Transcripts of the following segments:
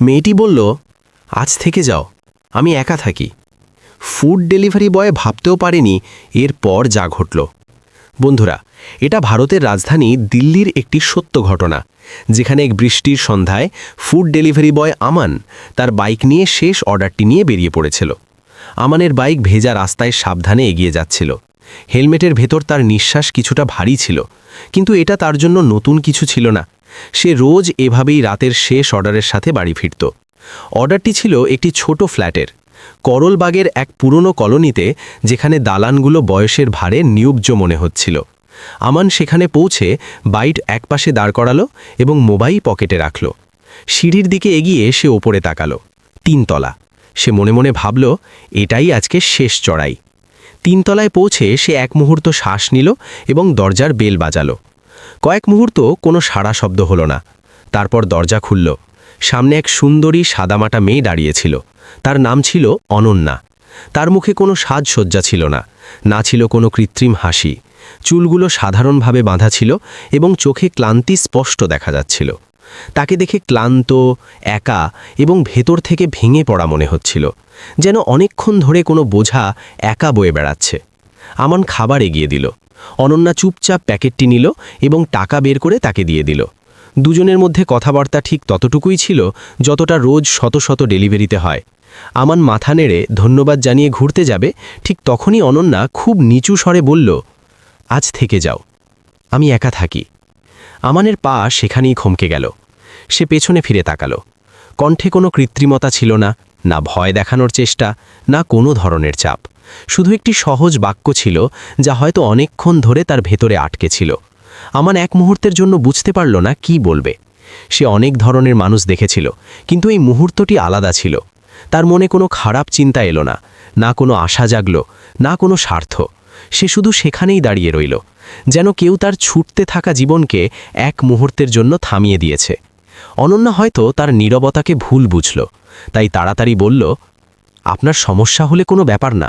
মেয়েটি বলল, আজ থেকে যাও, আমি একা থাকি। ফুড ডেলিভারি বয় ভাবতেও পারেনি এরপর যা ঘটল। বন্ধুরা, এটা ভারতের রাজধানী দিল্লির একটি সত্য ঘটনা, যেখানে এক বৃষ্টির সন্ধ্যায় ফুড ডেলিভারি বয় আমান তার বাইক নিয়ে শেষ অর্ডারটি নিয়ে বেরিয়ে পড়েছিল। আমানের বাইক ভেজা রাস্তায় সাবধানে এগিয়ে যাচ্ছিল। হেলমেটের ভেতর তার নিঃশ্বাস কিছুটা ভারী ছিল, কিন্তু এটা তার জন্য নতুন কিছু ছিল না। সে রোজ এভাবেই রাতের শেষ অর্ডারের সাথে বাড়ি ফিরত। অর্ডারটি ছিল একটি ছোট ফ্ল্যাটের, করলবাগের এক পুরনো কলোনিতে, যেখানে দালানগুলো বয়সের ভারে নিউব্জ মনে হচ্ছিল। আমান সেখানে পৌঁছে বাইট একপাশে দাঁড় করালো এবং মোবাইল পকেটে রাখল। সিঁড়ির দিকে এগিয়ে সে ওপরে তাকালো। তিনতলা। সে মনে মনে ভাবল, এটাই আজকে শেষ চড়াই। তিনতলায় পৌঁছে সে এক মুহূর্ত শ্বাস নিল এবং দরজার বেল বাজালো। কয়েক মুহূর্ত কোনো সাড়া শব্দ হলো না। তারপর দরজা খুলল। সামনে এক সুন্দরী সাদামাটা মেয়ে দাঁড়িয়েছিল তার নাম ছিল অনন্যা। তার মুখে কোনো সাজসজ্জা ছিল না না ছিল কোনো কৃত্রিম হাসি। চুলগুলো সাধারণভাবে বাঁধা ছিল এবং চোখে ক্লান্তি স্পষ্ট দেখা যাচ্ছিল। তাকে দেখে ক্লান্ত, একা এবং ভেতর থেকে ভেঙে পড়া মনে হচ্ছিল, যেন অনেকক্ষণ ধরে কোনো বোঝা একা বয়ে বেড়াচ্ছে। আমান খাবার এগিয়ে দিল। অনন্যা চুপচাপ প্যাকেটটি নিল এবং টাকা বের করে তাকে দিয়ে দিল। দুজনের মধ্যে কথাবার্তা ঠিক ততটুকুই ছিল যতটা রোজ শত শত ডেলিভারিতে হয়। আমান মাথা নেড়ে ধন্যবাদ জানিয়ে ঘুরতে যাবে, ঠিক তখনই অনন্যা খুব নিচু স্বরে বলল, আজ থেকে যাও। আমি একা থাকি। আমানের পা সেখানেই খমকে গেল। সে পেছনে ফিরে তাকালো। কণ্ঠে কোনো কৃত্রিমতা ছিল না না ভয় দেখানোর চেষ্টা, না কোনো ধরনের চাপ। শুধু একটি সহজ বাক্য ছিল যা হয়তো অনেকক্ষণ ধরে তার ভেতরে আটকে ছিল। আমান এক মুহূর্তের জন্য বুঝতে পারল না কি বলবে। সে অনেক ধরনের মানুষ দেখেছিল, কিন্তু এই মুহূর্তটি আলাদা ছিল। তার মনে কোনো খারাপ চিন্তা এলো না না কোনো আশা জাগল, না কোনো স্বার্থ। সে শুধু সেখানেই দাঁড়িয়ে রইল, যেন কেউ তার ছুটতে থাকা জীবনকে এক মুহূর্তের জন্য থামিয়ে দিয়েছে। অনন্যা হয়তো তার নীরবতাকে ভুল বুঝল, তাই তাড়াতাড়ি বলল, আপনার সমস্যা হলে কোনো ব্যাপার না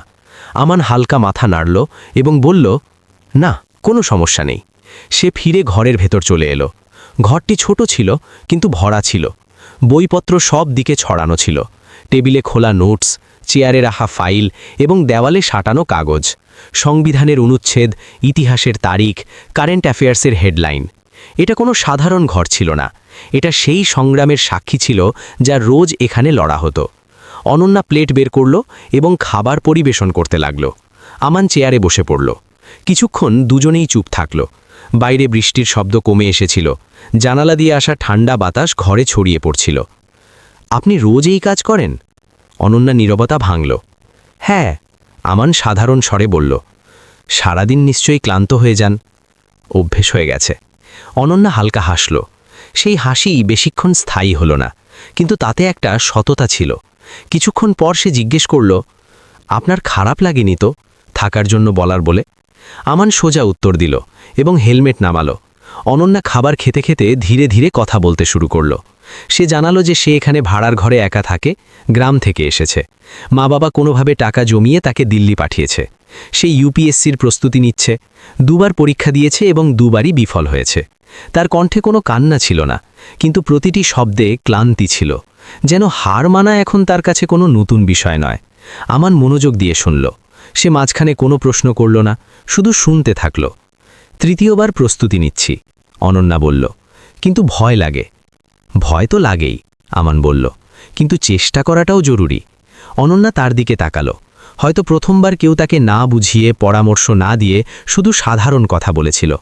আমান হালকা মাথা নাড়ল এবং বলল, না, কোনো সমস্যা নেই। সে ফিরে ঘরের ভেতর চলে এলো। ঘরটি ছোট ছিল, কিন্তু ভরা ছিল। বইপত্র সব দিকে ছড়ানো ছিল। টেবিলে খোলা নোটস, চেয়ারে রাখা ফাইল এবং দেওয়ালে সাঁটানো কাগজ, সংবিধানের অনুচ্ছেদ, ইতিহাসের তারিখ, কারেন্ট অ্যাফেয়ার্সের হেডলাইন। এটা কোনো সাধারণ ঘর ছিল না। এটা সেই সংগ্রামের সাক্ষী ছিল যা রোজ এখানে লড়া হতো। অনন্যা প্লেট বের করল এবং খাবার পরিবেশন করতে লাগল। আমান চেয়ারে বসে পড়ল। কিছুক্ষণ দুজনেই চুপ থাকল। বাইরে বৃষ্টির শব্দ কমে এসেছিল। জানালা দিয়ে আসা ঠান্ডা বাতাস ঘরে ছড়িয়ে পড়ছিল। আপনি রোজ এই কাজ করেন? অনন্যা নীরবতা ভাঙল। হ্যাঁ আমান সাধারণ স্বরে বলল। সারাদিন নিশ্চয়ই ক্লান্ত হয়ে যান। অভ্যেস হয়ে গেছে। অনন্যা হালকা হাসল। সেই হাসি বেশিক্ষণ স্থায়ী হল না, কিন্তু তাতে একটা সততা ছিল। কিছুক্ষণ পর সে জিজ্ঞেস করল, আপনার খারাপ লাগেনি তো থাকার জন্য বলার বলে? আমান সোজা উত্তর দিল এবং হেলমেট নামালো। অনন্যা খাবার খেতে খেতে ধীরে ধীরে কথা বলতে শুরু করল। সে জানালো যে সে এখানে ভাড়ার ঘরে একা থাকে, গ্রাম থেকে এসেছে। মা বাবা কোনোভাবে টাকা জমিয়ে তাকে দিল্লি পাঠিয়েছে। সে ইউপিএসসির প্রস্তুতি নিচ্ছে, দুবার পরীক্ষা দিয়েছে এবং দুবারই বিফল হয়েছে। তার কণ্ঠে কোনো কান্না ছিল না, কিন্তু প্রতিটি শব্দে ক্লান্তি ছিল। যেন হার মানা এখন তার কাছে কোনো নতুন বিষয় নয়। আমান মনোযোগ দিয়ে শুনল। সে মাঝখানে কোনো প্রশ্ন করল না, শুধু শুনতে থাকল। তৃতীয়বার প্রস্তুতি নিচ্ছি, অনন্যা বলল। কিন্তু ভয় লাগে। ভয় তো লাগেই, আমান বলল। কিন্তু চেষ্টা করাটাও জরুরি। অনন্যা তার দিকে তাকালো। হয়তো প্রথমবার কেউ তাকে না বুঝিয়ে, পরামর্শ না দিয়ে শুধু সাধারণ কথা বলেছিল।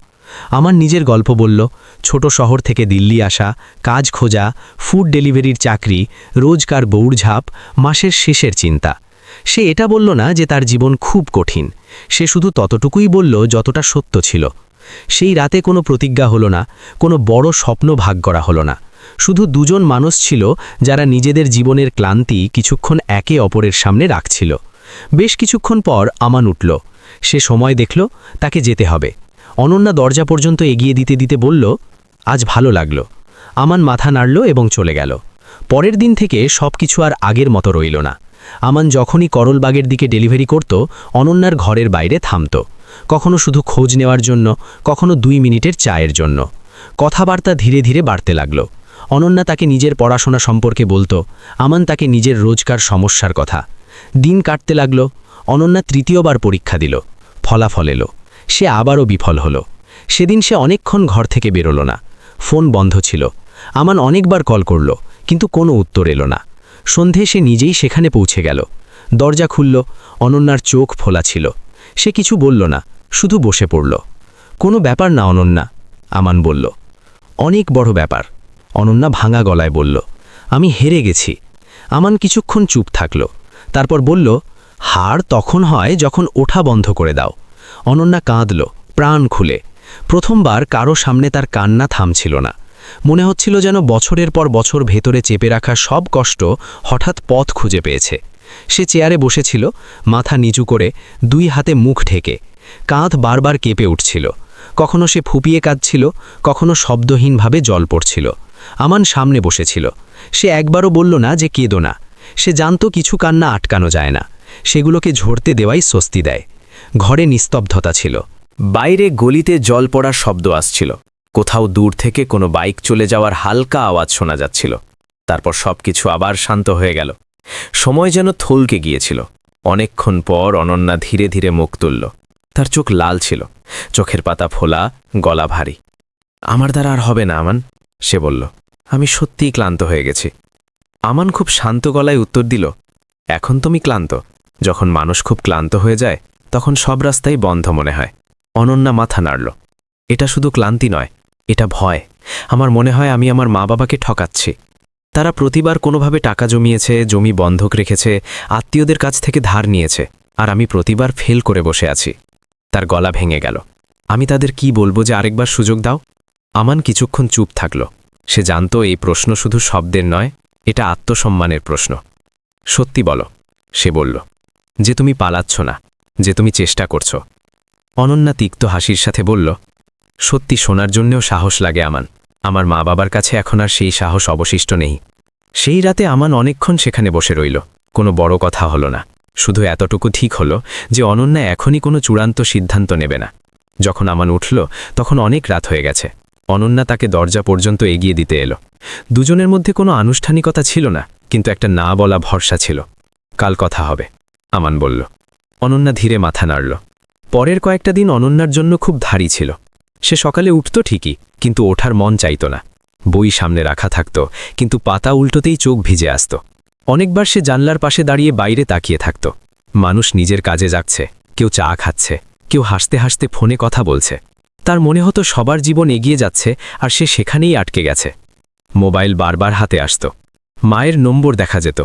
আমার নিজের গল্প বলল, ছোট শহর থেকে দিল্লি আসা, কাজ খোঁজা ফুড ডেলিভারির চাকরি, রোজকার বৌড়ঝাপ মাসের শেষের চিন্তা। সে এটা বলল না যে তার জীবন খুব কঠিন। সে শুধু ততটুকুই বলল যতটা সত্য ছিল। সেই রাতে কোনো প্রতিজ্ঞা হলো না, কোনো বড় স্বপ্ন ভাগ করা হলো না। শুধু দুজন মানুষ ছিল যারা নিজেদের জীবনের ক্লান্তি কিছুক্ষণ একে অপরের সামনে রাখছিল। বেশ কিছুক্ষণ পর আমান উঠল। সে সময় দেখল তাকে যেতে হবে। অনন্যা দরজা পর্যন্ত এগিয়ে দিতে দিতে বলল, আজ ভালো লাগল। আমান মাথা নাড়ল এবং চলে গেল। পরের দিন থেকে সব কিছু আর আগের মতো রইল না। আমান যখনই করলবাগের দিকে ডেলিভারি করত, অনন্যার ঘরের বাইরে থামত। কখনো শুধু খোঁজ নেওয়ার জন্য, কখনো দুই মিনিটের চায়ের জন্য। কথাবার্তা ধীরে ধীরে বাড়তে লাগল। অনন্যা তাকে নিজের পড়াশোনা সম্পর্কে বলতো, আমান তাকে নিজের রোজকার সমস্যার কথা। দিন কাটতে লাগল, অনন্যা তৃতীয়বার পরীক্ষা দিল, ফলাফল এলো। সে আবারও বিফল হলো। সেদিন সে অনেকক্ষণ ঘর থেকে বেরোলো না। ফোন বন্ধ ছিল। আমান অনেকবার কল করল, কিন্তু কোনো উত্তর এলো না। সন্ধে সে নিজেই সেখানে পৌঁছে গেল। দরজা খুলল, অনন্যার চোখ ফোলা ছিল। সে কিছু বলল না, শুধু বসে পড়ল। কোনো ব্যাপার না, অনন্যা, আমান বলল। অনেক বড় ব্যাপার, অনন্যা ভাঙা গলায় বলল। আমি হেরে গেছি। আমান কিছুক্ষণ চুপ থাকল। তারপর বলল হার তখন হয় যখন ওঠা বন্ধ করে দাও। অনন্যা কাঁদল, প্রাণ খুলে। প্রথমবার কারও সামনে তার কান্না থামছিল না। মনে হচ্ছিল যেন বছরের পর বছর ভেতরে চেপে রাখা সব কষ্ট হঠাৎ পথ খুঁজে পেয়েছে। সে চেয়ারে বসেছিল, মাথা নিচু করে দুই হাতে মুখ ঢেকে। কাঁধ বারবার কেঁপে উঠছিল। কখনো সে ফুপিয়ে কাঁদছিল, কখনো শব্দহীনভাবে জল পড়ছিল। আমান সামনে বসেছিল। সে একবারও বলল না যে কেঁদো না। সে জানত কিছু কান্না আটকানো যায় না। সেগুলোকে ঝরতে দেওয়াই স্বস্তি দেয়। ঘরে নিস্তব্ধতা ছিল। বাইরে গলিতে জল পড়ার শব্দ আসছিল। কোথাও দূর থেকে কোনো বাইক চলে যাওয়ার হালকা আওয়াজ শোনা যাচ্ছিল। তারপর সবকিছু আবার শান্ত হয়ে গেল। সময় যেন থলকে গিয়েছিল। অনেকক্ষণ পর অনন্যা ধীরে ধীরে মুখ তুলল। তার চোখ লাল ছিল। চোখের পাতা ফোলা, গলা ভারী। আমার দ্বারা আর হবে না, আমান, সে বলল। আমি সত্যিই ক্লান্ত হয়ে গেছি। আমান খুব শান্ত গলায় উত্তর দিল, এখন তুমি ক্লান্ত। যখন মানুষ খুব ক্লান্ত হয়ে যায় তখন সব রাস্তাই বন্ধ মনে হয়। অনন্যা মাথা নাড়ল। এটা শুধু ক্লান্তি নয়, এটা ভয়। আমার মনে হয় আমি আমার মা বাবাকে ঠকাচ্ছি। তারা প্রতিবার কোনোভাবে টাকা জমিয়েছে, জমি বন্ধক রেখেছে, আত্মীয়দের কাছ থেকে ধার নিয়েছে, আর আমি প্রতিবার ফেল করে বসে আছি। তার গলা ভেঙে গেল। আমি তাদের কি বলব যে আরেকবার সুযোগ দাও? আমান কিছুক্ষণ চুপ থাকল। সে জানত এই প্রশ্ন শুধু শব্দের নয়, এটা আত্মসম্মানের প্রশ্ন। সত্যি বলো, সে বলল, যে তুমি পালাচ্ছ না যে তুমি চেষ্টা করছ। অনন্যা তিক্ত হাসির সাথে বলল, সত্যি শোনার জন্যেও সাহস লাগে আমান। আমার মা বাবার কাছে এখন আর সেই সাহস অবশিষ্ট নেই। সেই রাতে আমান অনেকক্ষণ সেখানে বসে রইল। কোনো বড় কথা হলো না। শুধু এতটুকু ঠিক হলো যে অনন্যা এখনই কোনো চূড়ান্ত সিদ্ধান্ত নেবে না। যখন আমান উঠল, তখন অনেক রাত হয়ে গেছে। অনন্যা তাকে দরজা পর্যন্ত এগিয়ে দিতে এলো। দুজনের মধ্যে কোনো আনুষ্ঠানিকতা ছিল না, কিন্তু একটা না বলা ভরসা ছিল। কাল কথা হবে, আমান বলল। অনন্যা ধীরে মাথা নাড়ল। পরের কয়েকটা দিন অনন্যার জন্য খুব ধারী ছিল। সে সকালে উঠত ঠিকই, কিন্তু ওঠার মন চাইত না। বই সামনে রাখা থাকত, কিন্তু পাতা উল্টোতেই চোখ ভিজে আসত। অনেকবার সে জানলার পাশে দাঁড়িয়ে বাইরে তাকিয়ে থাকত। মানুষ নিজের কাজে যাচ্ছে, কেউ চা খাচ্ছে, কেউ হাসতে হাসতে ফোনে কথা বলছে। তার মনে হতো সবার জীবন এগিয়ে যাচ্ছে আর সে সেখানেই আটকে গেছে। মোবাইল বারবার হাতে আসত। মায়ের নম্বর দেখা যেত।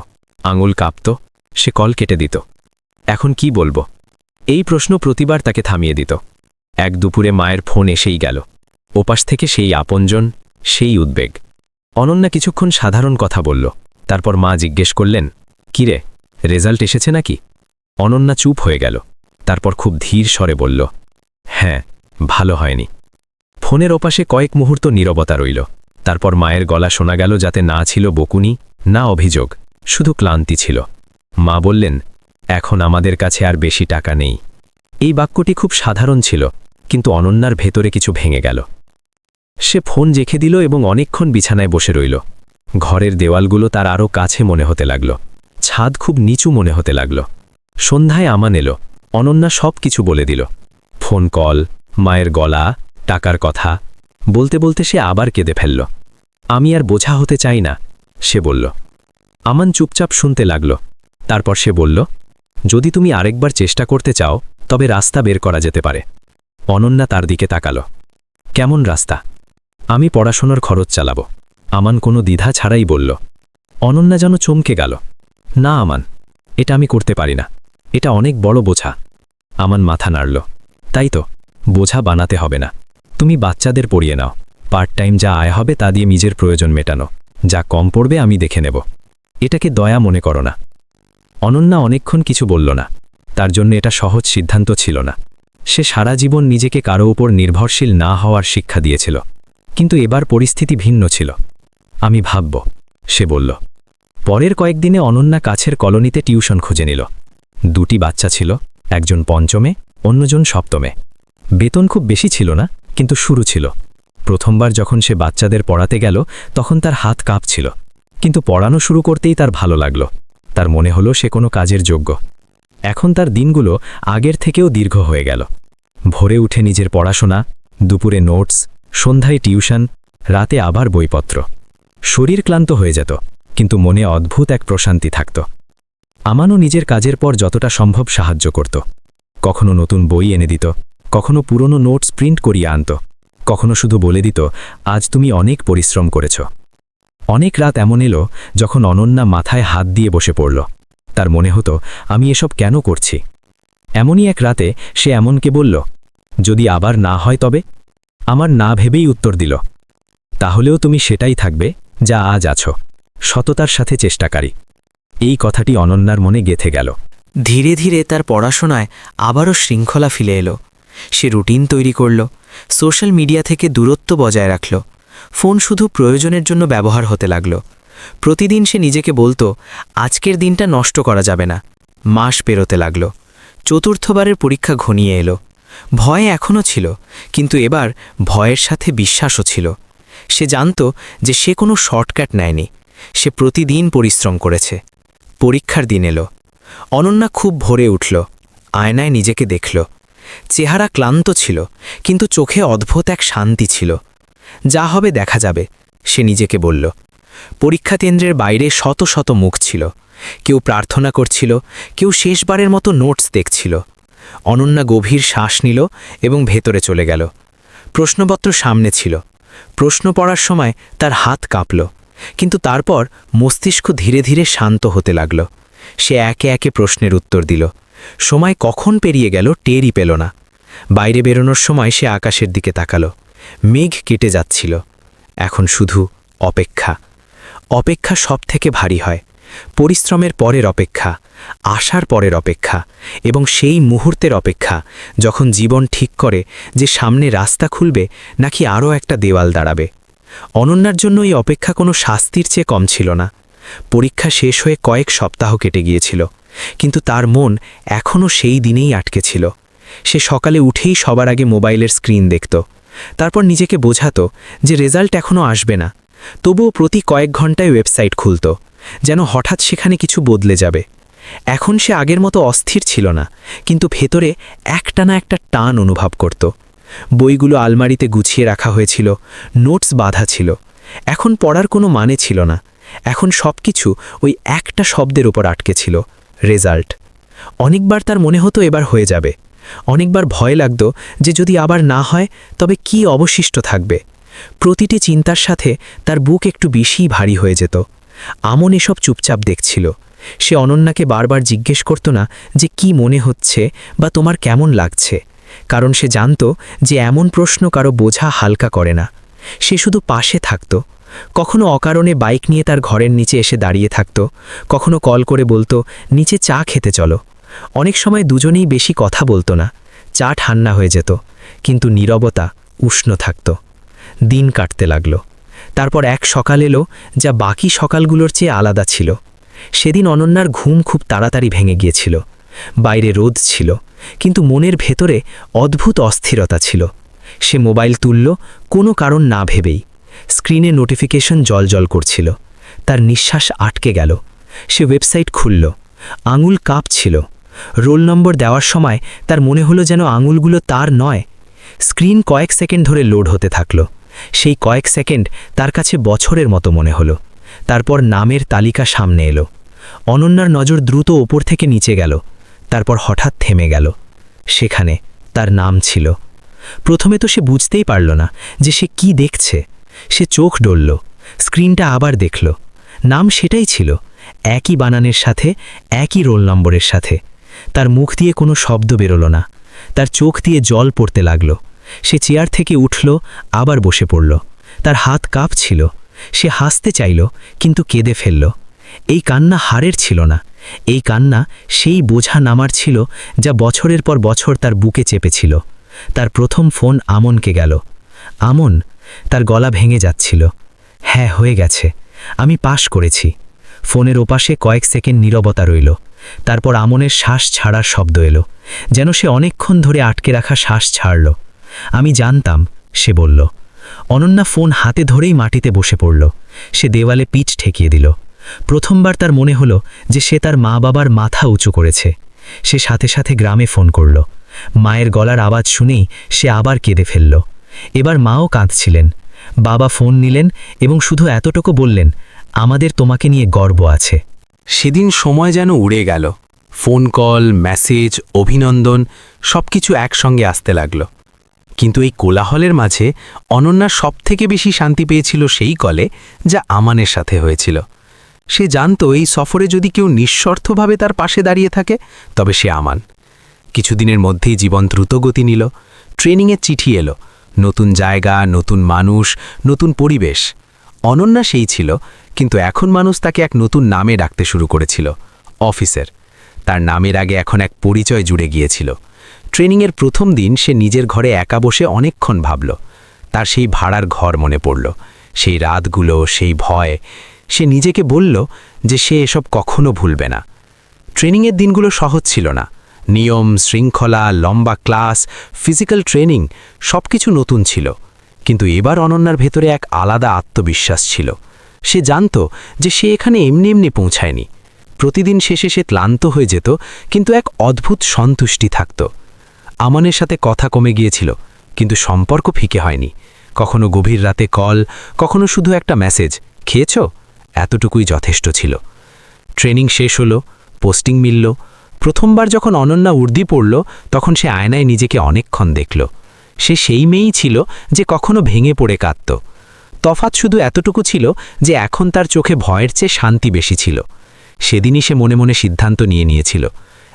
আঙুল কাঁপত। সে কল কেটে দিত। এখন কি বলব? এই প্রশ্ন প্রতিবার তাকে থামিয়ে দিত। এক দুপুরে মায়ের ফোন এসেই গেল। ওপাশ থেকে সেই আপনজন, সেই উদ্বেগ। অনন্যা কিছুক্ষণ সাধারণ কথা বলল। তারপর মা জিজ্ঞেস করলেন, কিরে, রেজাল্ট এসেছে নাকি? অনন্যা চুপ হয়ে গেল। তারপর খুব ধীর স্বরে বলল হ্যাঁ ভালো হয়নি। ফোনের ওপাশে কয়েক মুহূর্ত নীরবতা রইল। তারপর মায়ের গলা শোনা গেল যাতে না ছিল বকুনি, না অভিযোগ, শুধু ক্লান্তি ছিল। মা বললেন এখন আমাদের কাছে আর বেশি টাকা নেই। এই বাক্যটি খুব সাধারণ ছিল, কিন্তু অনন্যার ভেতরে কিছু ভেঙে গেল। সে ফোন জেখে দিল এবং অনেকক্ষণ বিছানায় বসে রইল। ঘরের দেওয়ালগুলো তার আরও কাছে মনে হতে লাগল। ছাদ খুব নিচু মনে হতে লাগল। সন্ধ্যায় আমান এলো অনন্যা সব কিছু বলে দিল। ফোন কল, মায়ের গলা, টাকার কথা। বলতে বলতে সে আবার কেঁদে ফেলল। আমি আর বোঝা হতে চাই না, সে বলল। আমান চুপচাপ শুনতে লাগল। তারপর সে বলল যদি তুমি আরেকবার চেষ্টা করতে চাও, তবে রাস্তা বের করা যেতে পারে। অনন্যা তার দিকে তাকাল। কেমন রাস্তা? আমি পড়াশোনার খরচ চালাব। আমান কোনো দ্বিধা ছাড়াই বলল। অনন্যা যেন চমকে গেল। না, আমান, এটা আমি করতে পারি না। এটা অনেক বড় বোঝা। আমান মাথা নাড়ল। তাই তো, বোঝা বানাতে হবে না। তুমি বাচ্চাদের পড়িয়ে নাও। পার্ট টাইম যা আয় হবে তা দিয়ে নিজের প্রয়োজন মেটানো। যা কম পড়বে আমি দেখে নেব। এটাকে দয়া মনে করো না। অনন্যা অনেকক্ষণ কিছু বলল না। তার জন্য এটা সহজ সিদ্ধান্ত ছিল না। সে সারা জীবন নিজেকে কারও ওপর নির্ভরশীল না হওয়ার শিক্ষা দিয়েছিল। কিন্তু এবার পরিস্থিতি ভিন্ন ছিল। আমি ভাবব, সে বলল। পরের কয়েকদিনে অনন্যা কাছের কলোনিতে টিউশন খুঁজে নিল। দুটি বাচ্চা ছিল, একজন পঞ্চমে, অন্যজন সপ্তমে। বেতন খুব বেশি ছিল না, কিন্তু শুরু ছিল। প্রথমবার যখন সে বাচ্চাদের পড়াতে গেল, তখন তার হাত কাঁপছিল। কিন্তু পড়ানো শুরু করতেই তার ভালো লাগল। তার মনে হলো সে কোনো কাজের যোগ্য। এখন তার দিনগুলো আগের থেকেও দীর্ঘ হয়ে গেল। ভোরে উঠে নিজের পড়াশোনা, দুপুরে নোটস, সন্ধ্যায় টিউশন, রাতে আবার বইপত্র। শরীর ক্লান্ত হয়ে যেত, কিন্তু মনে অদ্ভুত এক প্রশান্তি থাকত। আমানও নিজের কাজের পর যতটা সম্ভব সাহায্য করত। কখনো নতুন বই এনে দিত, কখনো পুরনো নোটস প্রিন্ট করিয়ে আনত, কখনো শুধু বলে দিত, আজ তুমি অনেক পরিশ্রম করেছ। অনেক রাত এমন এলো যখন অনন্যা মাথায় হাত দিয়ে বসে পড়ল। তার মনে হতো, আমি এসব কেন করছি? এমনই এক রাতে সে এমনকে বলল, যদি আবার না হয় তবে? আমার না ভেবেই উত্তর দিল, তাহলেও তুমি সেটাই থাকবে যা আজ আছো। সততার সাথে চেষ্টাকারী। এই কথাটি অনন্যার মনে গেথে গেল। ধীরে ধীরে তার পড়াশোনায় আবারও শৃঙ্খলা ফিরে এলো। সে রুটিন তৈরি করল, সোশ্যাল মিডিয়া থেকে দূরত্ব বজায় রাখল। ফোন শুধু প্রয়োজনের জন্য ব্যবহার হতে লাগল। প্রতিদিন সে নিজেকে বলতো, আজকের দিনটা নষ্ট করা যাবে না। মাস পেরোতে লাগল। চতুর্থবারের পরীক্ষা ঘনিয়ে এলো। ভয় এখনও ছিল, কিন্তু এবার ভয়ের সাথে বিশ্বাসও ছিল। সে জানত যে সে কোনো শর্টকাট নেয়নি। সে প্রতিদিন পরিশ্রম করেছে। পরীক্ষার দিন এলো। অনন্যা খুব ভোরে উঠল, আয়নায় নিজেকে দেখল। চেহারা ক্লান্ত ছিল, কিন্তু চোখে অদ্ভুত এক শান্তি ছিল। যা হবে দেখা যাবে, সে নিজেকে বলল। পরীক্ষা কেন্দ্রের বাইরে শত শত মুখ ছিল। কেউ প্রার্থনা করছিল, কেউ শেষবারের মতো নোটস দেখছিল। অনন্যা গভীর শ্বাস নিল এবং ভেতরে চলে গেল। প্রশ্নপত্র সামনে ছিল। প্রশ্ন পড়ার সময় তার হাত কাঁপল, কিন্তু তারপর মস্তিষ্ক ধীরে ধীরে শান্ত হতে লাগল। সে একে একে প্রশ্নের উত্তর দিল। সময় কখন পেরিয়ে গেল টেরই পেল না। বাইরে বেরোনোর সময় সে আকাশের দিকে তাকালো। মেঘ কেটে যাচ্ছিল। এখন শুধু অপেক্ষা। অপেক্ষা সব থেকে ভারী হয়। পরিশ্রমের পরের অপেক্ষা, আশার পরের অপেক্ষা এবং সেই মুহূর্তের অপেক্ষা যখন জীবন ঠিক করে যে সামনে রাস্তা খুলবে নাকি আরও একটা দেওয়াল দাঁড়াবে। অনন্যার জন্য এই অপেক্ষা কোনো শাস্তির চেয়ে কম ছিল না। পরীক্ষা শেষ হয়ে কয়েক সপ্তাহ কেটে গিয়েছিল, কিন্তু তার মন এখনও সেই দিনেই আটকে ছিল। সে সকালে উঠেই সবার আগে মোবাইলের স্ক্রিন দেখত। তারপর নিজেকে বোঝাতো যে রেজাল্ট এখনও আসবে না। তবুও প্রতি কয়েক ঘন্টায় ওয়েবসাইট খুলত, যেন হঠাৎ সেখানে কিছু বদলে যাবে। এখন সে আগের মতো অস্থির ছিল না, কিন্তু ভেতরে একটানা একটা টান অনুভব করত। বইগুলো আলমারিতে গুছিয়ে রাখা হয়েছিল, নোটস বাধা ছিল। এখন পড়ার কোনো মানে ছিল না। এখন সব কিছু ওই একটা শব্দের উপর আটকে ছিল, রেজাল্ট। অনেকবার তার মনে হতো এবার হয়ে যাবে। অনেকবার ভয় লাগত যে যদি আবার না হয়, তবে কি অবশিষ্ট থাকবে। প্রতিটি চিন্তার সাথে তার বুক একটু বেশিই ভারী হয়ে যেত। আমন এসব চুপচাপ দেখছিল। সে অনন্যাকে বারবার জিজ্ঞেস করত না যে কি মনে হচ্ছে বা তোমার কেমন লাগছে। কারণ সে জানত যে এমন প্রশ্ন কারও বোঝা হালকা করে না। সে শুধু পাশে থাকত। কখনো অকারণে বাইক নিয়ে তার ঘরের নিচে এসে দাঁড়িয়ে থাকত। কখনো কল করে বলতো, নিচে চা খেতে চলো। অনেক সময় দুজনেই বেশি কথা বলতো না, চা ঠান্না হয়ে যেত, কিন্তু নীরবতা উষ্ণ থাকত। দিন কাটতে লাগল। তারপর এক সকাল এলো যা বাকি সকালগুলোর চেয়ে আলাদা ছিল। সেদিন অনন্যার ঘুম খুব তাড়াতাড়ি ভেঙে গিয়েছিল। বাইরে রোদ ছিল, কিন্তু মনের ভেতরে অদ্ভুত অস্থিরতা ছিল। সে মোবাইল তুলল, কোনো কারণ না ভেবেই। স্ক্রিনে নোটিফিকেশন জল করছিল। তার নিঃশ্বাস আটকে গেল। সে ওয়েবসাইট খুলল। আঙুল কাঁপছিল। রোল নম্বর দেওয়ার সময় তার মনে হলো যেন আঙুলগুলো তার নয়। স্ক্রিন কয়েক সেকেন্ড ধরে লোড হতে থাকল। সেই কয়েক সেকেন্ড তার কাছে বছরের মতো মনে হলো। তারপর নামের তালিকা সামনে এলো। অনন্যার নজর দ্রুত ওপর থেকে নিচে গেল। তারপর হঠাৎ থেমে গেল। সেখানে তার নাম ছিল। প্রথমে তো সে বুঝতেই পারল না যে সে কি দেখছে। সে চোখ ডলল। স্ক্রিনটা আবার দেখল। নাম সেটাই ছিল। একই বানানের সাথে, একই রোল নম্বরের সাথে। তার মুখ দিয়ে কোনো শব্দ বেরোল না। তার চোখ দিয়ে জল পড়তে লাগল। সে চেয়ার থেকে উঠল, আবার বসে পড়ল। তার হাত কাঁপছিল। সে হাসতে চাইল, কিন্তু কেঁদে ফেলল। এই কান্না হারের ছিল না। এই কান্না সেই বোঝা নামার ছিল যা বছরের পর বছর তার বুকে চেপেছিল। তার প্রথম ফোন আমনকে গেল। আমন, তার গলা ভেঙে যাচ্ছিল। হ্যাঁ হয়ে গেছে। আমি পাশ করেছি। ফোনের ওপাশে কয়েক সেকেন্ড নীরবতা রইল। তারপর আমনের শ্বাস ছাড়ার শব্দ এলো, যেন সে অনেকক্ষণ ধরে আটকে রাখা শ্বাস ছাড়ল। আমি জানতাম, সে বলল, অনন্যা ফোন হাতে ধরেই মাটিতে বসে পড়ল। সে দেওয়ালে পিঠ ঠেকিয়ে দিল। প্রথমবার তার মনে হলো যে সে তার মা বাবার মাথা উঁচু করেছে। সে সাথে সাথে গ্রামে ফোন করল। মায়ের গলার আওয়াজ শুনেই সে আবার কেঁদে ফেলল। এবার মাও কাঁদছিলেন। বাবা ফোন নিলেন এবং শুধু এতটুকু বললেন, আমাদের তোমাকে নিয়ে গর্ব আছে। সেদিন সময় যেন উড়ে গেল। ফোন কল, মেসেজ, অভিনন্দন, সবকিছু একসঙ্গে আসতে লাগল। কিন্তু এই কোলাহলের মাঝে অনন্যা সবথেকে বেশি শান্তি পেয়েছিল সেই কলে যা আমানের সাথে হয়েছিল। সে জানতো এই সফরে যদি কেউ নিঃস্বার্থভাবে তার পাশে দাঁড়িয়ে থাকে, তবে সে আমান। কিছুদিনের মধ্যেই জীবন দ্রুতগতি নিল, ট্রেনিংয়ের চিঠি এলো, নতুন জায়গা, নতুন মানুষ, নতুন পরিবেশ। অনন্যা সেই ছিল, কিন্তু এখন মানুষ তাকে এক নতুন নামে ডাকতে শুরু করেছিল, অফিসের। তার নামের আগে এখন এক পরিচয় জুড়ে গিয়েছিল। ট্রেনিংয়ের প্রথম দিন সে নিজের ঘরে একা বসে অনেকক্ষণ ভাবল। তার সেই ভাড়ার ঘর মনে পড়ল, সেই রাতগুলো, সেই ভয়। সে নিজেকে বলল যে সে এসব কখনো ভুলবে না। ট্রেনিংয়ের দিনগুলো সহজ ছিল না। নিয়ম, শৃঙ্খলা, লম্বা ক্লাস, ফিজিক্যাল ট্রেনিং সব কিছু নতুন ছিল। কিন্তু এবার অনন্যার ভেতরে এক আলাদা আত্মবিশ্বাস ছিল। সে জানত যে সে এখানে এমনি এমনি পৌঁছায়নি। প্রতিদিন শেষে সে ক্লান্ত হয়ে যেত, কিন্তু এক অদ্ভুত সন্তুষ্টি থাকত। আমানের সাথে কথা কমে গিয়েছিল, কিন্তু সম্পর্ক ফিকে হয়নি। কখনো গভীর রাতে কল, কখনো শুধু একটা মেসেজ, খেয়েছ? এতটুকুই যথেষ্ট ছিল। ট্রেনিং শেষ হলো, পোস্টিং মিলল। প্রথমবার যখন অনন্যা উর্দি পড়ল, তখন সে আয়নায় নিজেকে অনেকক্ষণ দেখল। সে সেই মেয়েই ছিল যে কখনো ভেঙে পড়ে কাঁদত। তফাৎ শুধু এতটুকু ছিল যে এখন তার চোখে ভয়ের চেয়ে শান্তি বেশি ছিল। সেদিনই সে মনে মনে সিদ্ধান্ত নিয়ে নিয়েছিল।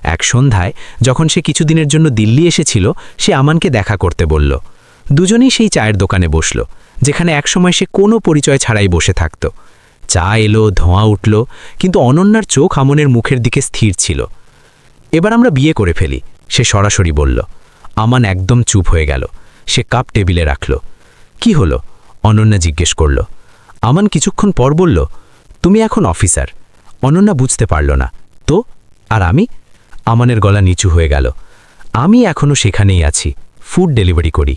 এক সন্ধ্যায় যখন সে কিছুদিনের জন্য দিল্লি এসেছিল, সে আমানকে দেখা করতে বলল। দুজনেই সেই চায়ের দোকানে বসল, যেখানে একসময় সে কোনো পরিচয় ছাড়াই বসে থাকত। চা এলো, ধোঁয়া উঠল, কিন্তু অনন্যার চোখ আমনের মুখের দিকে স্থির ছিল। এবার আমরা বিয়ে করে ফেলি, সে সরাসরি বলল। আমান একদম চুপ হয়ে গেল। সে কাপ টেবিলে রাখল। কি হলো? অনন্যা জিজ্ঞেস করল। আমান কিছুক্ষণ পর বলল, তুমি এখন অফিসার। অনন্যা বুঝতে পারল না। তো, আর আমি? আমানের গলা নিচু হয়ে গেল। আমি এখনও সেখানেই আছি। ফুড ডেলিভারি করি।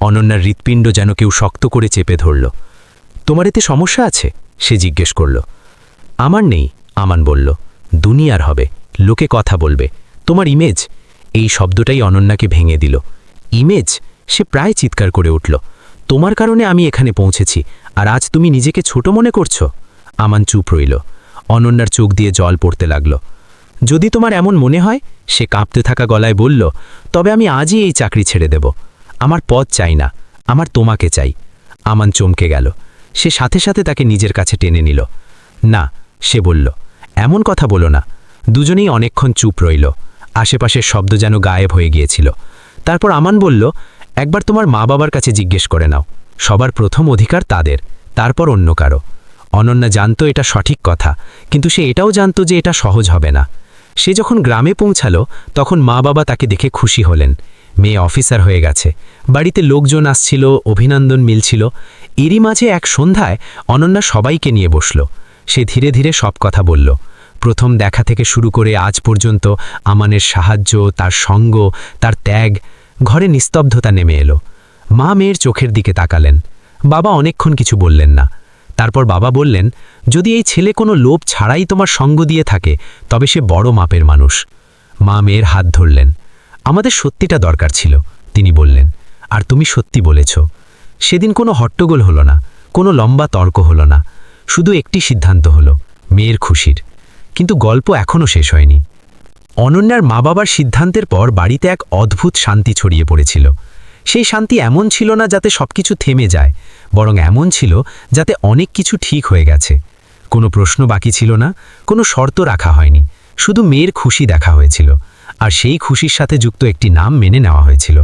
অনন্যার হৃৎপিণ্ড যেন কেউ শক্ত করে চেপে ধরল। তোমার এতে সমস্যা আছে? সে জিজ্ঞেস করল। আমার নেই, আমান বলল। দুনিয়ার হবে। লোকে কথা বলবে। তোমার ইমেজ এই শব্দটাই অনন্যাকে ভেঙে দিল। ইমেজ? সে প্রায় চিৎকার করে উঠল। তোমার কারণে আমি এখানে পৌঁছেছি, আর আজ তুমি নিজেকে ছোট মনে করছ? আমান চুপ রইল। অনন্যার চোখ দিয়ে জল পড়তে লাগল। যদি তোমার এমন মনে হয়, সে কাঁপতে থাকা গলায় বলল, তবে আমি আজই এই চাকরি ছেড়ে দেব। আমার পদ চাই না, আমার তোমাকে চাই। আমান চমকে গেল। সে সাথে সাথে তাকে নিজের কাছে টেনে নিল। না, সে বলল, এমন কথা বলো না। দুজনেই অনেকক্ষণ চুপ রইল। আশেপাশের শব্দ যেন গায়েব হয়ে গিয়েছিল। তারপর আমান বলল, একবার তোমার মা বাবার কাছে জিজ্ঞেস করে নাও। সবার প্রথম অধিকার তাদের, তারপর অন্য কারও। অনন্যা জানতো এটা সঠিক কথা, কিন্তু সে এটাও জানতো যে এটা সহজ হবে না। সে যখন গ্রামে পৌঁছালো, তখন মা বাবা তাকে দেখে খুশি হলেন। মেয়ে অফিসার হয়ে গেছে। বাড়িতে লোকজন আসছিল, অভিনন্দন মিলছিল। এরই মাঝে এক সন্ধ্যায় অনন্যা সবাইকে নিয়ে বসল। সে ধীরে ধীরে সব কথা বলল। প্রথম দেখা থেকে শুরু করে আজ পর্যন্ত আমানের সাহায্য, তার সঙ্গ, তার ত্যাগ ঘরে নিস্তব্ধতা নেমে এলো। মা মেয়ের চোখের দিকে তাকালেন। বাবা অনেকক্ষণ কিছু বললেন না। তারপর বাবা বললেন, যদি এই ছেলে কোনো লোভ ছাড়াই তোমার সঙ্গ দিয়ে থাকে, তবে সে বড় মাপের মানুষ। মা মেয়ের হাত ধরলেন। আমাদের সত্যিটা দরকার ছিল, তিনি বললেন। আর তুমি সত্যি বলেছ। সেদিন কোনো হট্টগোল হলো না, কোনো লম্বা তর্ক হলো না, শুধু একটি সিদ্ধান্ত হলো, মেয়ের খুশির। কিন্তু গল্প এখনও শেষ হয়নি। অনন্যার মা বাবার সিদ্ধান্তের পর বাড়িতে এক অদ্ভুত শান্তি ছড়িয়ে পড়েছিল। সেই শান্তি এমন ছিল না যাতে সবকিছু থেমে যায়, বরং এমন ছিল যাতে অনেক কিছু ঠিক হয়ে গেছে। কোনো প্রশ্ন বাকি ছিল না, কোনো শর্ত রাখা হয়নি, শুধু মেয়ের খুশি দেখা হয়েছিল, আর সেই খুশির সাথে যুক্ত একটি নাম মেনে নেওয়া হয়েছিল।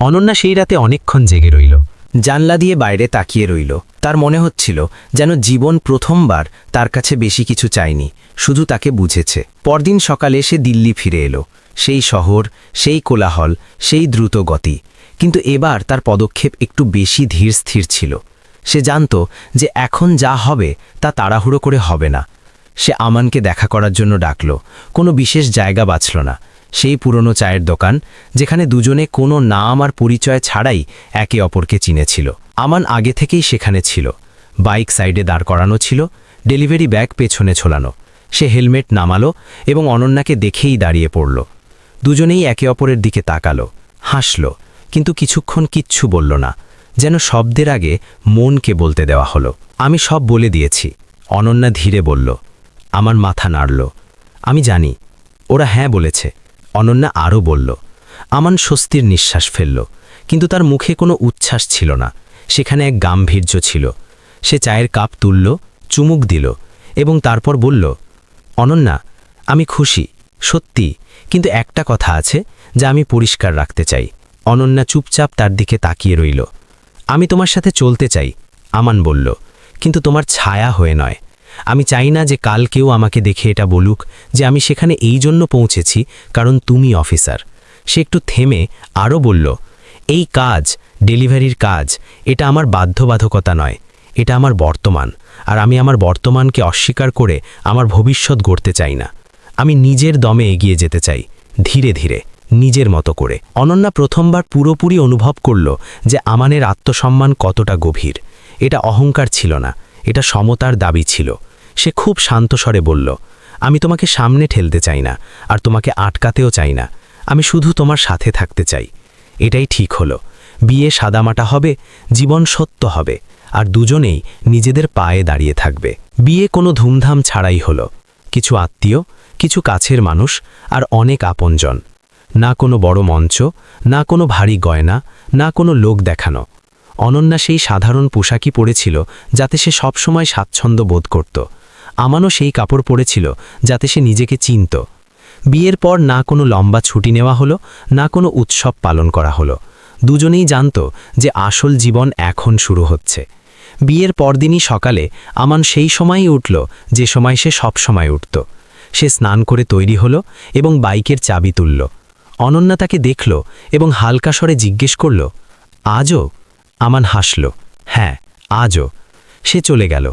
অনন্যা সেই রাতে অনেকক্ষণ জেগে রইল। জানলা দিয়ে বাইরে তাকিয়ে রইল। তার মনে হচ্ছিল যেন জীবন প্রথমবার তার কাছে বেশি কিছু চায়নি, শুধু তাকে বুঝেছে। পরদিন সকালে সে দিল্লি ফিরে এলো। সেই শহর, সেই কোলাহল, সেই দ্রুত গতি। কিন্তু এবার তার পদক্ষেপ একটু বেশি ধীর স্থির ছিল। সে জানত যে এখন যা হবে তা তাড়াহুড়ো করে হবে না। সে আমানকে দেখা করার জন্য ডাকল। কোনো বিশেষ জায়গা বাছল না। সেই পুরনো চায়ের দোকান, যেখানে দুজনে কোনো নাম আর পরিচয় ছাড়াই একে অপরকে চিনেছিল। আমান আগে থেকেই সেখানে ছিল। বাইক সাইডে দাঁড় করানো ছিল, ডেলিভারি ব্যাগ পেছনে ছোলানো। সে হেলমেট নামালো এবং অনন্যাকে দেখেই দাঁড়িয়ে পড়ল। দুজনেই একে অপরের দিকে তাকালো, হাসল, কিন্তু কিছুক্ষণ কিচ্ছু বলল না, যেন শব্দের আগে মনকে বলতে দেওয়া হলো। আমি সব বলে দিয়েছি অনন্যা ধীরে বলল। আমার মাথা নাড়ল। আমি জানি, ওরা হ্যাঁ বলেছে অনন্যা আরও বলল, আমান স্বস্তির নিঃশ্বাস ফেলল, কিন্তু তার মুখে কোনো উচ্ছ্বাস ছিল না। সেখানে এক গাম্ভীর্য ছিল। সে চায়ের কাপ তুলল, চুমুক দিল এবং তারপর বলল, অনন্যা, আমি খুশি, সত্যি, কিন্তু একটা কথা আছে যা আমি পরিষ্কার রাখতে চাই। অনন্যা চুপচাপ তার দিকে তাকিয়ে রইল। আমি তোমার সাথে চলতে চাই, আমান বলল, কিন্তু তোমার ছায়া হয়ে নয়। আমি চাই না যে কাল কেউ আমাকে দেখে এটা বলুক যে আমি সেখানে এই জন্য পৌঁছেছি কারণ তুমি অফিসার। সে একটু থেমে আরও বলল, এই কাজ, ডেলিভারির কাজ, এটা আমার বাধ্যবাধকতা নয়। এটা আমার বর্তমান। আর আমি আমার বর্তমানকে অস্বীকার করে আমার ভবিষ্যৎ গড়তে চাই না। আমি নিজের দমে এগিয়ে যেতে চাই, ধীরে ধীরে, নিজের মতো করে। অনন্যা প্রথমবার পুরোপুরি অনুভব করল যে আমানের আত্মসম্মান কতটা গভীর। এটা অহংকার ছিল না, এটা সমতার দাবি ছিল। সে খুব শান্ত স্বরে বলল, আমি তোমাকে সামনে ঠেলতে চাই না, আর তোমাকে আটকাতেও চাই না। আমি শুধু তোমার সাথে থাকতে চাই। এটাই ঠিক হলো। বিয়ে সাদামাটা হবে, জীবন সত্য হবে, আর দুজনেই নিজেদের পায়ে দাঁড়িয়ে থাকবে। বিয়ে কোনো ধুমধাম ছাড়াই হলো। কিছু আত্মীয়, কিছু কাছের মানুষ, আর অনেক আপনজন। না কোনো বড় মঞ্চ, না কোনো ভারী গয়না, না কোনো লোক দেখানো। অনন্যা সেই সাধারণ পোশাকই পরেছিল, যাতে সে সবসময় স্বাচ্ছন্দ্য বোধ করত। আমানও সেই কাপড় পরেছিল যাতে সে নিজেকে চিনত। বিয়ের পর না কোনো লম্বা ছুটি নেওয়া হলো, না কোনো উৎসব পালন করা হলো। দুজনেই জানত যে আসল জীবন এখন শুরু হচ্ছে। বিয়ের পরদিনই সকালে আমান সেই সময়ই উঠল যে সময় সে সব সময় উঠত। সে স্নান করে তৈরি হলো এবং বাইকের চাবি তুলল। অনন্যা তাকে দেখল এবং হালকা স্বরে জিজ্ঞেস করল, আজও? আমান হাসল হ্যাঁ আজও। সে চলে গেল।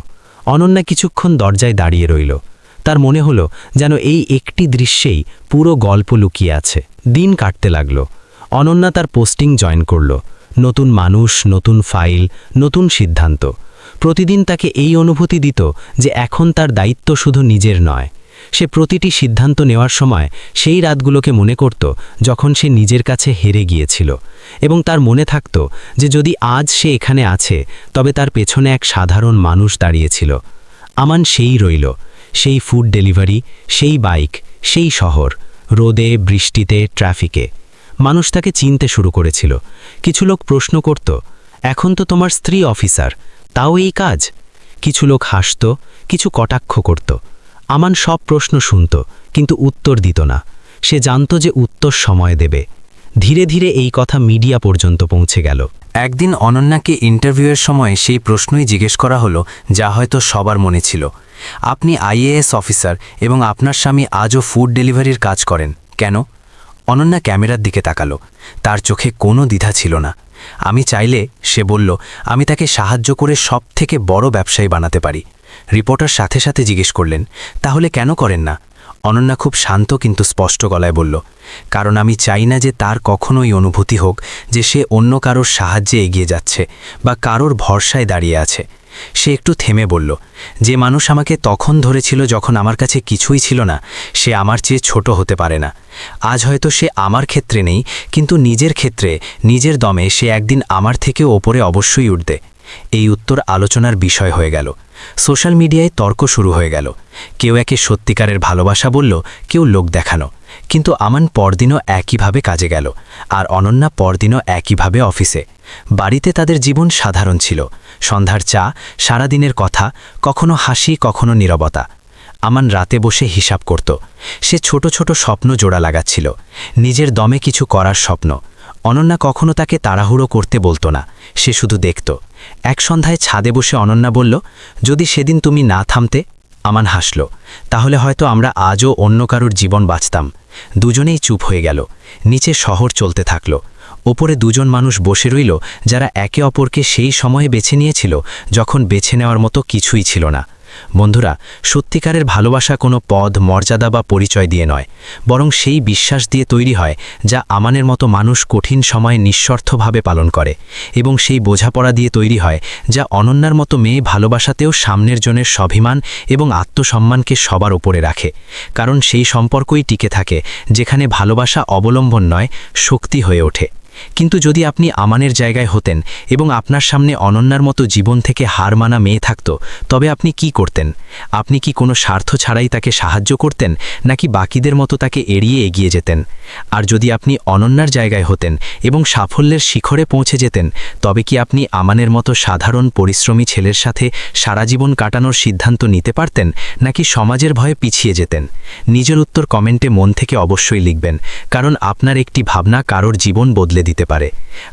অনন্যা কিছুক্ষণ দরজায় দাঁড়িয়ে রইল। তার মনে হল যেন এই একটি দৃশ্যেই পুরো গল্প লুকিয়ে আছে। দিন কাটতে লাগল। অনন্যা তার পোস্টিং জয়েন করল। নতুন মানুষ, নতুন ফাইল, নতুন সিদ্ধান্ত। প্রতিদিন তাকে এই অনুভূতি দিত যে এখন তার দায়িত্ব শুধু নিজের নয়। সে প্রতিটি সিদ্ধান্ত নেওয়ার সময় সেই রাতগুলোকে মনে করত যখন সে নিজের কাছে হেরে গিয়েছিল এবং তার মনে থাকত যে যদি আজ সে এখানে আছে, তবে তার পেছনে এক সাধারণ মানুষ দাঁড়িয়েছিল। আমান সেই রইল, সেই ফুড ডেলিভারি সেই বাইক সেই শহর, রোদে, বৃষ্টিতে ট্রাফিকে মানুষ তাকে চিনতে শুরু করেছিল। কিছু লোক প্রশ্ন করত, এখন তো তোমার স্ত্রী অফিসার তাও এই কাজ? কিছু লোক হাসত, কিছু কটাক্ষ করত। আমান সব প্রশ্ন শুনত, কিন্তু উত্তর দিত না। সে জানত যে উত্তর সময় দেবে। ধীরে ধীরে এই কথা মিডিয়া পর্যন্ত পৌঁছে গেল। একদিন অনন্যাকে ইন্টারভিউয়ের সময় সেই প্রশ্নই জিজ্ঞেস করা হলো, যা হয়তো সবার মনে ছিল। আপনি আইএএস অফিসার এবং আপনার স্বামী আজও ফুড ডেলিভারির কাজ করেন। কেন? অনন্যা ক্যামেরার দিকে তাকালো। তার চোখে কোনো দ্বিধা ছিল না। আমি চাইলে, সে বলল, আমি তাকে সাহায্য করে সব থেকে বড় ব্যবসায়ী বানাতে পারি। রিপোর্টার সাথে সাথে জিজ্ঞেস করলেন, তাহলে কেন করেন না? অনন্যা খুব শান্ত কিন্তু স্পষ্ট গলায় বলল, কারণ আমি চাই না যে তার কখনোই অনুভূতি হোক যে সে অন্য কারোর সাহায্যে এগিয়ে যাচ্ছে বা কারোর ভরসায় দাঁড়িয়ে আছে। সে একটু থেমে বলল, যে মানুষ আমাকে তখন ধরেছিল যখন আমার কাছে কিছুই ছিল না, সে আমার চেয়ে ছোট হতে পারে না। আজ হয়তো সে আমার ক্ষেত্রে নেই, কিন্তু নিজের ক্ষেত্রে, নিজের দমে সে একদিন আমার থেকেও ওপরে অবশ্যই উঠবে। এই উত্তর আলোচনার বিষয় হয়ে গেল। সোশ্যাল মিডিয়ায় তর্ক শুরু হয়ে গেল। কেউ একে সত্যিকারের ভালোবাসা বলল, কেউ লোক দেখানো। কিন্তু আমান পরদিনও একইভাবে কাজে গেল, আর অনন্যা পরদিনও একইভাবে অফিসে। বাড়িতে তাদের জীবন সাধারণ ছিল। সন্ধ্যার চা, সারাদিনের কথা, কখনো হাসি, কখনো নীরবতা। আমান রাতে বসে হিসাব করত। সে ছোট ছোট স্বপ্ন জোড়া লাগাচ্ছিল। নিজের দমে কিছু করার স্বপ্ন। অনন্যা কখনো তাকে তাড়াহুড়ো করতে বলতো না, সে শুধু দেখত। এক সন্ধ্যায় ছাদে বসে অনন্যা বলল, যদি সেদিন তুমি না থামতে, আমান হাসল, তাহলে হয়তো আমরা আজও অন্য কারোর জীবন বাঁচতাম। দুজনেই চুপ হয়ে গেল, নিচে শহর চলতে থাকল। ওপরে দুজন মানুষ বসে রইল, যারা একে অপরকে সেই সময়ে বেছে নিয়েছিল, যখন বেছে নেওয়ার মতো কিছুই ছিল না। বন্ধুরা, সত্যিকারের ভালোবাসা কোনো পদ, মর্যাদা বা পরিচয় দিয়ে নয়। বরং সেই বিশ্বাস দিয়ে তৈরি হয়, যা আমানের মতো মানুষ কঠিন সময়ে নিঃস্বার্থভাবে পালন করে। এবং সেই বোঝাপড়া দিয়ে তৈরি হয়, যা অনন্যার মতো মেয়ে ভালোবাসাতেও সামনের জনের স্বাভিমান এবং আত্মসম্মানকে সবার ওপরে রাখে। কারণ সেই সম্পর্কই টিকে থাকে, যেখানে ভালোবাসা অবলম্বন নয়, শক্তি হয়ে ওঠে। কিন্তু যদি আপনি আমানের জায়গায় হতেন এবং আপনার সামনে অনন্যার মতো জীবন থেকে হার মানা মেয়ে থাকত, তবে আপনি কি করতেন? আপনি কি কোনো স্বার্থ ছাড়াই তাকে সাহায্য করতেন, নাকি বাকিদের মতো তাকে এড়িয়ে এগিয়ে যেতেন? আর যদি আপনি অনন্যার জায়গায় হতেন এবং সাফল্যের শিখরে পৌঁছে যেতেন, তবে কি আপনি আমানের মতো সাধারণ পরিশ্রমী ছেলের সাথে সারা জীবন কাটানোর সিদ্ধান্ত নিতে পারতেন, নাকি সমাজের ভয়ে পিছিয়ে যেতেন? নিজের উত্তর কমেন্টে মন থেকে অবশ্যই লিখবেন, কারণ আপনার একটি ভাবনা কারোর জীবন বদলে দিতে পারে।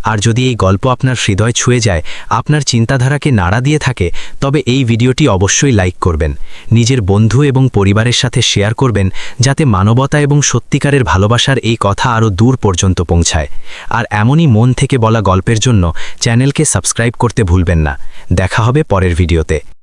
আর যদি এই গল্প আপনার হৃদয় ছুঁয়ে যায়, আপনার চিন্তাধারাকে নাড়া দিয়ে থাকে, তবে এই ভিডিওটি অবশ্যই লাইক করবেন। নিজের বন্ধু এবং পরিবারের সাথে শেয়ার করবেন, যাতে মানবতা এবং সত্যিকারের ভালোবাসার এই কথা আরও দূর পর্যন্ত পৌঁছায়। আর এমনই মন থেকে বলা গল্পের জন্য চ্যানেলকে সাবস্ক্রাইব করতে ভুলবেন না। দেখা হবে পরের ভিডিওতে।